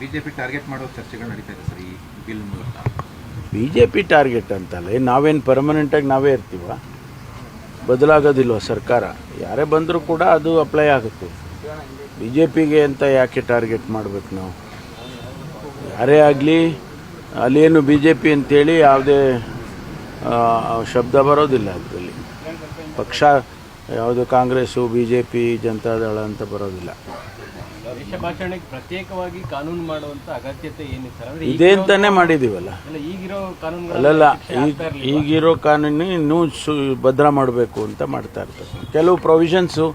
BJP target ಮಾಡೋ ಚರ್ಚೆಗಳು ನಡೀತಾ ಸರ್, ಈ ಬಿಲ್ ಮೂಲಕ. ಬಿ ಜೆ ಪಿ ಟಾರ್ಗೆಟ್ ಅಂತಲ್ಲ, ನಾವೇನು ಪರ್ಮನೆಂಟಾಗಿ ನಾವೇ ಇರ್ತೀವ? ಬದಲಾಗೋದಿಲ್ವ ಸರ್ಕಾರ? ಯಾರೇ ಬಂದರೂ ಕೂಡ ಅದು ಅಪ್ಲೈ ಆಗುತ್ತೆ. ಬಿ ಜೆ ಪಿಗೆ ಅಂತ ಯಾಕೆ ಟಾರ್ಗೆಟ್ ಮಾಡಬೇಕು ನಾವು? ಯಾರೇ ಆಗಲಿ, ಅಲ್ಲೇನು ಬಿ ಜೆ ಪಿ ಅಂತೇಳಿ ಯಾವುದೇ ಶಬ್ದ ಬರೋದಿಲ್ಲ ಅದರಲ್ಲಿ. ಪಕ್ಷ, ಯಾವುದು Congress B J P Janata Dal ಅಂತ ಬರೋದಿಲ್ಲ. ದೇಶ ಭಾಷಣಕ್ಕೆ ಪ್ರತ್ಯೇಕವಾಗಿ ಕಾನೂನು ಮಾಡುವಂತ ಅಗತ್ಯತೆ ಏನಿತ್ತು ಸರ್? ಅಂದ್ರೆ ಇದೇ ಅಂತಾನೆ ಮಾಡಿದ್ದೀವಲ್ಲ ಅಲ್ಲ ಈಗಿರೋ ಕಾನೂನು ಅಲ್ಲಲ್ಲ ಈಗ ಈಗಿರೋ ಕಾನೂನು ಇನ್ನೂ ಸು ಭದ್ರ ಮಾಡಬೇಕು ಅಂತ ಮಾಡ್ತಾ ಇರ್ತಾರೆ. ಕೆಲವು ಪ್ರೊವಿಷನ್ಸು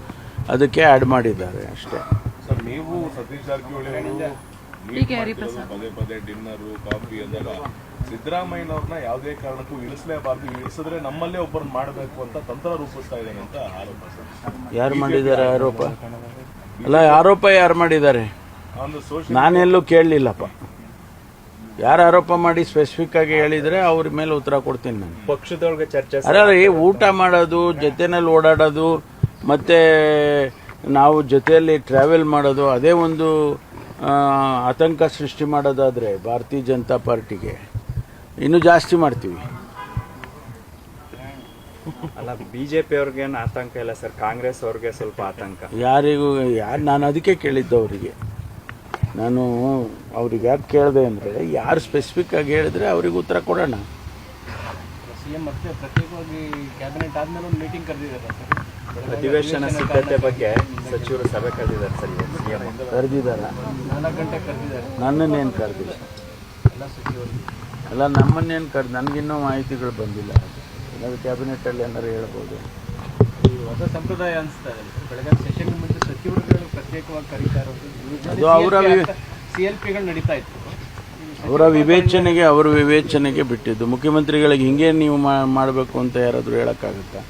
ಅದಕ್ಕೆ ಆ್ಯಡ್ ಮಾಡಿದ್ದಾರೆ ಅಷ್ಟೇ. ಸರ್ ನೀವು ಸತೀಶ್ ಜಾರಕಿಹೊಳಿ ಅವರು ಪದೇ ಪದೇ ಡಿನ್ನರು ಕಾಫಿ ಅದೆಲ್ಲ. ಸಿದ್ದರಾಮಯ್ಯನವ್ರನ್ನ ಯಾವುದೇ ಕಾರಣಕ್ಕೂ ಇಳಿಸಲೇಬಾರ್ದು. ಇಳಿಸಿದ್ರೆ ನಮ್ಮಲ್ಲೇ ಒಬ್ಬರನ್ನ ಮಾಡಬೇಕು ಅಂತ ತಂತ್ರ ರೂಪಿಸ್ತಾ ಇದ್ದಾನೆ ಅಂತ ಆರೋಪ ಸರ್. ಯಾರು ಮಾಡಿದ್ದಾರೆ ಆರೋಪ? ಅಲ್ಲ ಆರೋಪ ಯಾರು ಮಾಡಿದ್ದಾರೆ? ನಾನೆಲ್ಲೂ ಕೇಳಲಿಲ್ಲಪ್ಪ. ಯಾರು ಆರೋಪ ಮಾಡಿ ಸ್ಪೆಸಿಫಿಕ್ ಆಗಿ ಹೇಳಿದ್ರೆ ಅವ್ರ ಮೇಲೆ ಉತ್ತರ ಕೊಡ್ತೀನಿ ನಾನು. ಪಕ್ಷದೊಳಗೆ ಚರ್ಚೆ ಅದರ ಈ ಊಟ ಮಾಡೋದು ಜೊತೆನಲ್ಲಿ ಓಡಾಡೋದು ಮತ್ತೆ ನಾವು ಜೊತೆಯಲ್ಲಿ ಟ್ರಾವೆಲ್ ಮಾಡೋದು ಅದೇ ಒಂದು ಆತಂಕ ಸೃಷ್ಟಿ ಮಾಡೋದಾದರೆ ಭಾರತೀಯ ಜನತಾ ಪಾರ್ಟಿಗೆ ಇನ್ನೂ ಜಾಸ್ತಿ ಮಾಡ್ತೀವಿ. ಅಲ್ಲ ಬಿ ಜೆ ಪಿ ಅವ್ರಿಗೇನು ಆತಂಕ ಇಲ್ಲ ಸರ್? ಕಾಂಗ್ರೆಸ್ ಅವ್ರಿಗೆ ಸ್ವಲ್ಪ ಆತಂಕ. ಯಾರಿಗೂ ಯಾರು ನಾನು ಅದಕ್ಕೆ ಕೇಳಿದ್ದು ಅವರಿಗೆ. ನಾನು ಅವ್ರಿಗೆ ಯಾಕೆ ಕೇಳಿದೆ ಅಂದರೆ ಯಾರು ಸ್ಪೆಸಿಫಿಕ್ ಆಗಿ ಹೇಳಿದ್ರೆ ಅವ್ರಿಗೆ ಉತ್ತರ ಕೊಡೋಣ. ಸಿಎಂ ಮತ್ತೆ ಪ್ರತ್ಯೇಕವಾಗಿ ಕ್ಯಾಬಿನೆಟ್ ಆದ್ಮೇಲೆ ಒಂದು ಮೀಟಿಂಗ್ ಕರೆದಿದ್ದಾರೆ ಸರ್? ಅಧಿವೇಶನ ಸಿದ್ಧತೆ ಬಗ್ಗೆ ಸಚಿವರು ಸಭೆ ಕರೆದಿದ್ದಾರೆ ಸರ್ ಸಿಎಂ. ಕರೆದಿದ್ದಾರ? ನನ್ನನ್ನೇನು ಕರೆದಿಲ್ಲ? ಎಲ್ಲ ಸಚಿವರು. ಅಲ್ಲ ನಮ್ಮನ್ನೇನು ಕರೆದು ನನಗಿನ್ನೂ ಮಾಹಿತಿಗಳು ಬಂದಿಲ್ಲ. ಏನಾದ್ರು ಕ್ಯಾಬಿನೆಟಲ್ಲಿ ಏನಾರು ಹೇಳ್ಬೋದು. ಈ ಹೊಸ ಸಂಪ್ರದಾಯ ಅನಿಸ್ತಾ ಬೆಳಗಾವಿ ಸೆಷನ್ ಮುಂಚೆ ಸಚಿವರುಗಳು ಪ್ರತ್ಯೇಕವಾಗಿ ಕರೀತಾ ಇರೋದು. ಅದು ಅವರ ಸಿ ಎಲ್ ಪಿಗಳು ನಡೀತಾ ಇತ್ತು. ಅವರ ವಿವೇಚನೆಗೆ ಅವರ ವಿವೇಚನೆಗೆ ಬಿಟ್ಟಿದ್ದು. ಮುಖ್ಯಮಂತ್ರಿಗಳಿಗೆ ಹಿಂಗೆ ನೀವು ಮಾಡಬೇಕು ಅಂತ ಯಾರಾದರೂ ಹೇಳೋಕ್ಕಾಗುತ್ತಾ?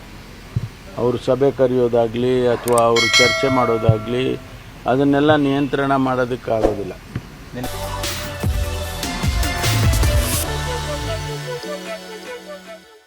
ಅವರು ಸಭೆ ಕರೆಯೋದಾಗಲಿ ಅಥವಾ ಅವರು ಚರ್ಚೆ ಮಾಡೋದಾಗಲಿ ಅದನ್ನೆಲ್ಲ ನಿಯಂತ್ರಣ ಮಾಡೋದಕ್ಕಾಗೋದಿಲ್ಲ.